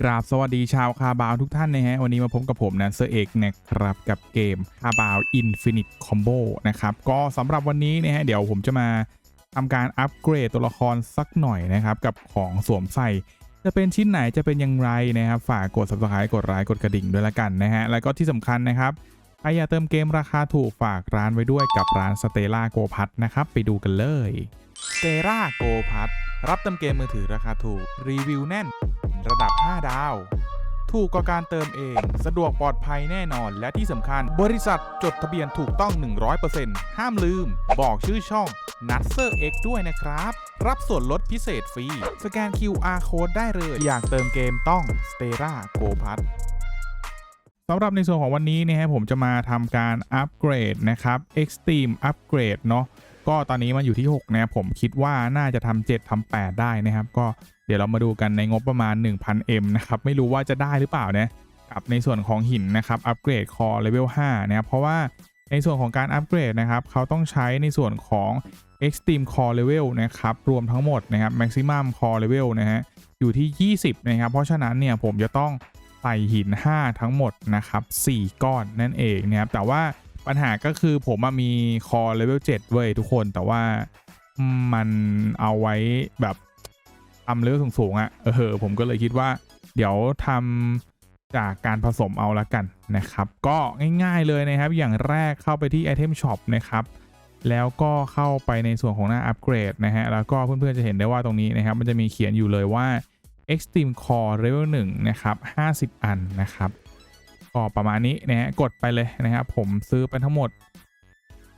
กราบสวัสดีชาวคาบาวทุกท่านนะฮะ วันนี้มาพบกับผมนะเซอร์เอกนะครับ กับเกมคาบาวอินฟินิตคอมโบนะครับ ก็สำหรับวันนี้นะฮะ เดี๋ยวผมจะมาทำการอัปเกรดตัวละครสักหน่อยนะครับ กับของสวมใส่ จะเป็นชิ้นไหนจะเป็นอย่างไรนะครับ ฝากกด subscribe กดไลค์กดกระดิ่งด้วยละกันนะฮะ แล้วก็ที่สำคัญนะครับใครอยากเติมเกมราคาถูกฝากร้านไว้ด้วยกับร้านสเตล่าโกพัทนะครับ ไปดูกันเลยสเตล่าโกพัทรับเติมเกมมือถือราคาถูกรีวิวแน่น ระดับ 5 ดาว ถูกกว่าการเติมเอง สะดวกปลอดภัยแน่นอน และที่สำคัญ บริษัทจดทะเบียนถูกต้อง 100%ห้ามลืม บอกชื่อช่อง n u t s e r X ด้วยนะครับ รับส่วนลดพิเศษฟรี สแกน QR Code ได้เลย อยากเติมเกมต้อง Stera Go p a s สำหรับในส่วนของวันนี้นะฮะผมจะมาทำการอัปเกรดนะครับ Extreme Upgrade เนาะก็ตอนนี้มันอยู่ที่ 6 นะครับผมคิดว่าน่าจะทำ7ทำ8ได้นะครับ ก็ ดี๋ยวเรามาดูกันในงบประมาณ 1,000M นะครับ ไม่รู้ว่าจะได้หรือเปล่านะกับในส่วนของหินนะครับ อัปเกรดคอเลเวล5นะครับ เพราะว่าในส่วนของการอัปเกรดนะครับ เขาต้องใช้ในส่วนของ Extreme Core Level นะครับ รวมทั้งหมดนะครับ Maximum Core Level นะฮะ อยู่ที่ 20 นะครับ เพราะฉะนั้นเนี่ยผมจะต้องใส่หิน 5 ทั้งหมดนะครับ 4 ก้อนนั่นเองนะครับ แต่ว่าปัญหาก็คือผมมีคอเลเวล7เว้ยทุกคน แต่ว่ามันเอาไว้แบบ ทำเลเวลสูงๆอะ่ะ เออผมก็เลยคิดว่า เดี๋ยวทำจากการผสมเอาละกันนะครับ ก็ง่ายๆเลยนะครับ อย่างแรกเข้าไปที่ Item Shop นะครับ แล้วก็เข้าไปในส่วนของหน้าอัปเกรดนะฮะ แล้วก็เพื่อนๆจะเห็นได้ว่าตรงนี้นะครับ มันจะมีเขียนอยู่เลยว่า Extreme Core Level 1นะครับ50 อันนะครับก็ประมาณนี้นะฮะกดไปเลยนะครับ ผมซื้อไปทั้งหมด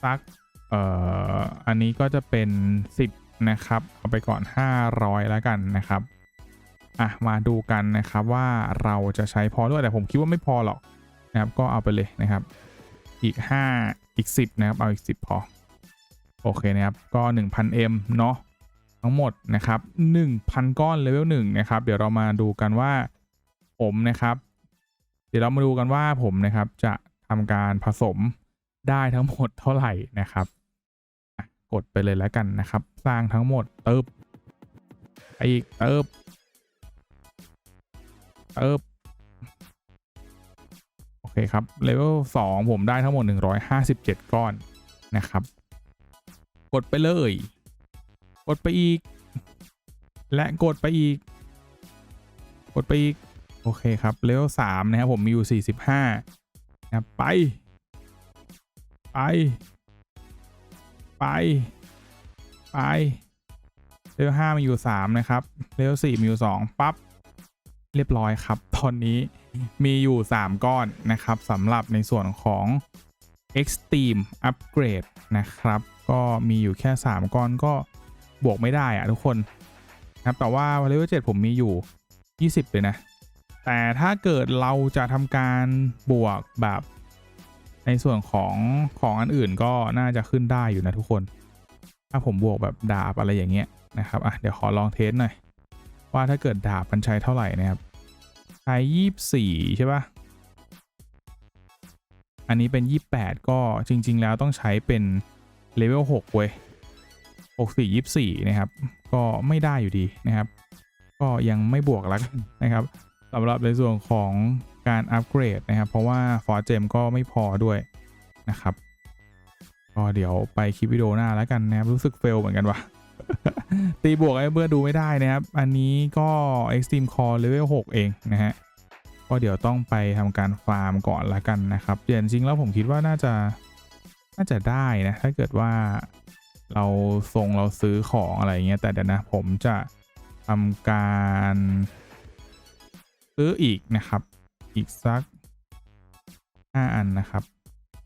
สักเอ่ออันนี้ก็จะเป็น 10 นะครับ เอาไปก่อน 500 แล้วกันนะครับอะมาดูกันนะครับว่าเราจะใช้พอด้วยแต่ผมคิดว่าไม่พอหรอกนะครับ ก็เอาไปเลยนะครับ อีก 5 อีก 10 นะครับ เอาอีก 10 พอ โอเคนะครับ ก็ 1,000M เนาะทั้งหมดนะครับ 1,000 ก้อนเลเวล1นะครับ เดี๋ยวเรามาดูกันว่าผมนะครับ เดี๋ยวเรามาดูกันว่าผมนะครับจะทำการผสมได้ทั้งหมดเท่าไหร่นะครับ กดไปเลยแล้วกันนะครับ สร้างทั้งหมดเติบไปอีกเติบเติบโอเคครับเลเวล2ผมได้ทั้งหมด 157 ก้อนนะครับ กดไปเลย กดไปอีก และกดไปอีก กดไปอีก โอเคครับเลเวลสามนะครับผมมีอยู่ 45นะครับไป ไป ไป ไปเลเวลห้ามีอยู่3นะครับเลเวลสี่มีอยู่2ปั๊บเรียบร้อยครับ ตอนนี้มีอยู่ 3 ก้อนนะครับสำหรับในส่วนของ Extreme Upgrade นะครับ ก็มีอยู่แค่ 3 ก้อนก็บวกไม่ได้อะทุกคนนะครับแต่ว่าเลเวล7ผมมีอยู่ 20 เลยนะ แต่ถ้าเกิดเราจะทำการบวกแบบ ในส่วนของของอันอื่นก็น่าจะขึ้นได้อยู่นะทุกคน ถ้าผมบวกแบบดาบอะไรอย่างเงี้ยนะครับอะเดี๋ยวขอลองเทสหน่อย ว่าถ้าเกิดดาบมันใช้เท่าไหร่นะครับ ใช้ยี่สี่ใช่ปะอันนี้เป็น28ก็จริง ๆ แล้วต้องใช้เป็นเลเวล6เว้ย64 24นะครับ ก็ไม่ได้อยู่ดีนะครับ ก็ยังไม่บวกแล้วกันนะครับสำหรับในส่วนของ การอัปเกรดนะครับ เพราะว่าฟอร์เจมก็ไม่พอด้วยนะครับก็เดี๋ยวไปคลิปวิดีโอหน้าแล้วกันนะครับ รู้สึกเฟลเหมือนกันว่ะตีบวกไอ้เบื่อดูไม่ได้นะครับ อันนี้ก็ Extreme Core Level 6 เองนะฮะก็เดี๋ยวต้องไปทำการฟาร์มก่อนละกันนะครับแต่จริงแล้วผมคิดว่าน่าจะน่าจะได้นะ ถ้าเกิดว่าเราส่งเราซื้อของอะไรเงี้ยแต่เดี๋ยวนะ ผมจะทำการซื้ออีกนะครับ อีกสัก 5 อันนะครับ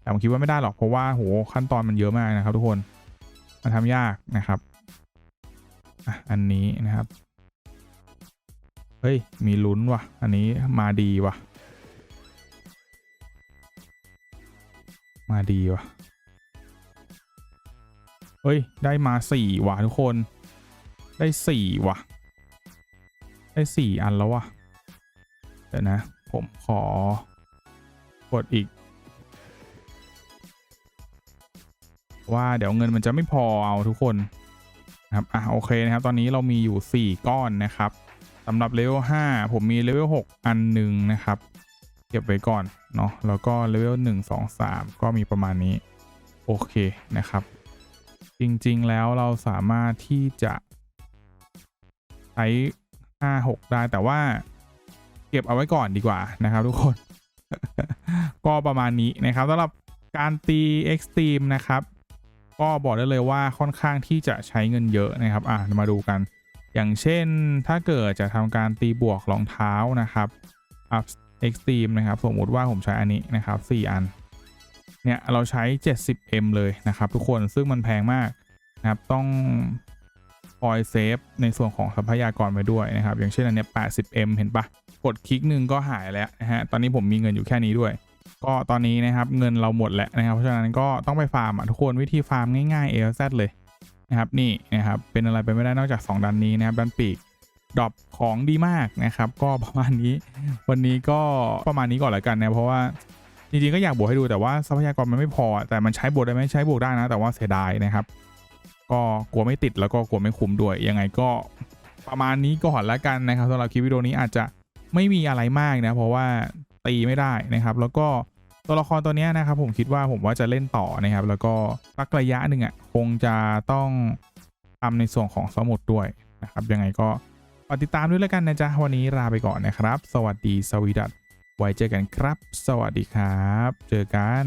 แต่ผมคิดว่าไม่ได้หรอกเพราะว่าโหขั้นตอนมันเยอะมากนะครับ ทุกคน มันทำยากนะครับอะอันนี้นะครับ เฮ้ย มีลุ้นว่ะ อันนี้มาดีว่ะ มาดีว่ะ เฮ้ย ได้มาสี่ว่ะทุกคน ได้สี่ว่ะ ได้สี่อันแล้วว่ะ เดี๋ยวนะ ผมขอกดอีก ว่าเดี๋ยวเงินมันจะไม่พอเอาทุกคนนะครับอะโอเคนะครับ ตอนนี้เรามีอยู่ 4 ก้อนนะครับสำหรับเลเวล5ผมมีเลเวล6อันหนึ่งนะครับ เก็บไว้ก่อนเนาะแล้วก็เลเวล1 2 3 ก็มีประมาณนี้ โอเคนะครับ จริงๆแล้วเราสามารถที่จะใช้5 6ได้แต่ว่า ก็บเอาไว้ก่อนดีกว่านะครับทุกคน ก็ประมาณนี้นะครับสำหรับการตี Extreme นะครับ ก็บอกได้เลยว่าค่อนข้างที่จะใช้เงินเยอะนะครับ อะมาดูกัน อย่างเช่นถ้าเกิดจะทำการตีบวกรองเท้านะครับ up extreme นะครับสมมติว่าผมใช้อันนี้นะครับ 4 อัน เนี่ยเราใช้ 70m เลยนะครับทุกคนซึ่งมันแพงมากนะครับต้องคอยเซฟในส่วนของทรัพยากรไว้ด้วยนะครับ อย่างเช่นอันเนี้ย 80m เห็นปะ กดคลิกหนึ่งก็หายแล้วนะฮะตอนนี้ผมมีเงินอยู่แค่นี้ด้วย ก็ตอนนี้นะครับเงินเราหมดแล้วนะครับ เพราะฉะนั้นก็ต้องไปฟาร์มอะทุกคนวิธีฟาร์มง่ายๆ ALZ เลยนะครับนี่นะครับเป็นอะไรไปไม่ได้นอกจาก 2ดันนี้นะครับดันปีกดรอปของดีมากนะครับก็ประมาณนี้วันนี้ก็ประมาณนี้ก่อนล้วกันนะเพราะว่าจริงๆก็อยากบวกให้ดูแต่ว่าทรัพยากรมันไม่พอ แต่มันใช้บวกได้ไหมใช้บวกได้นะ แต่ว่าเสียดายนะครับ ก็กลัวไม่ติดแล้วก็กลัวไม่คุ้มด้วยยังไงก็ประมาณนี้ก่อนล้วกันนะครับสำหรับคลิปวิดีโอนี้อาจจะ ไม่มีอะไรมากนะ เพราะว่าตีไม่ได้นะครับ แล้วก็ตัวละครตัวนี้นะครับ ผมคิดว่าผมว่าจะเล่นต่อนะครับ แล้วก็สักระยะหนึ่งอะคงจะต้องทำในส่วนของสมุดด้วยนะครับ ยังไงก็ติดตามด้วยแล้วกันนะจ๊ะ วันนี้ลาไปก่อนนะครับ สวัสดีสวีดัตไว้เจอกันครับ สวัสดีครับ เจอกัน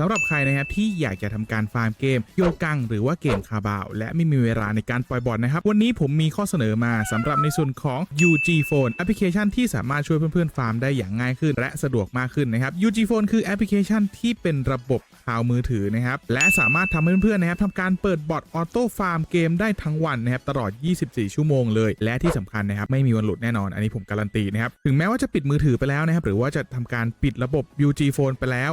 สำหรับใครนะครับที่อยากจะทำการฟาร์มเกมโยกังหรือว่าเกมคาบาว และไม่มีเวลาในการปล่อยบอลนะครับ วันนี้ผมมีข้อเสนอมาสำหรับในส่วนของ UG Phone แอปพลิเคชันที่สามารถช่วยเพื่อนๆฟาร์มได้อย่างง่ายขึ้น และสะดวกมากขึ้นนะครับ UG Phone คือแอปพลิเคชันที่เป็นระบบข่าวมือถือนะครับและสามารถทำให้เพื่อนๆนะครับทำการเปิดบอทออโต้ฟาร์มเกมได้ทั้งวันนะครับตลอด 24 ชั่วโมงเลย และที่สำคัญนะครับไม่มีวันหลุดแน่นอน อันนี้ผมการันตีนะครับถึงแม้ว่าจะปิดมือถือไปแล้วนะครับหรือว่าจะทำการปิดระบบ UG Phone ไปแล้ว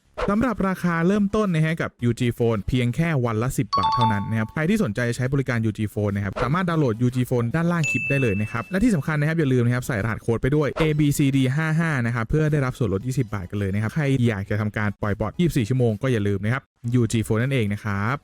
สำหรับราคาเริ่มต้นนะฮะกับ UG Phone เพียงแค่วันละ 10 บาทเท่านั้นนะครับ ใครที่สนใจใช้บริการ UG Phone นะครับ สามารถดาวน์โหลด UG Phone ด้านล่างคลิปได้เลยนะครับ และที่สำคัญนะครับ อย่าลืมนะครับ ใส่รหัสโค้ดไปด้วย ABCD 55 นะครับ เพื่อได้รับส่วนลด 20 บาทกันเลยนะครับ ใครอยากจะทำการปล่อยบอท24 ชั่วโมงก็อย่าลืมนะครับ UG Phone นั่นเองนะครับ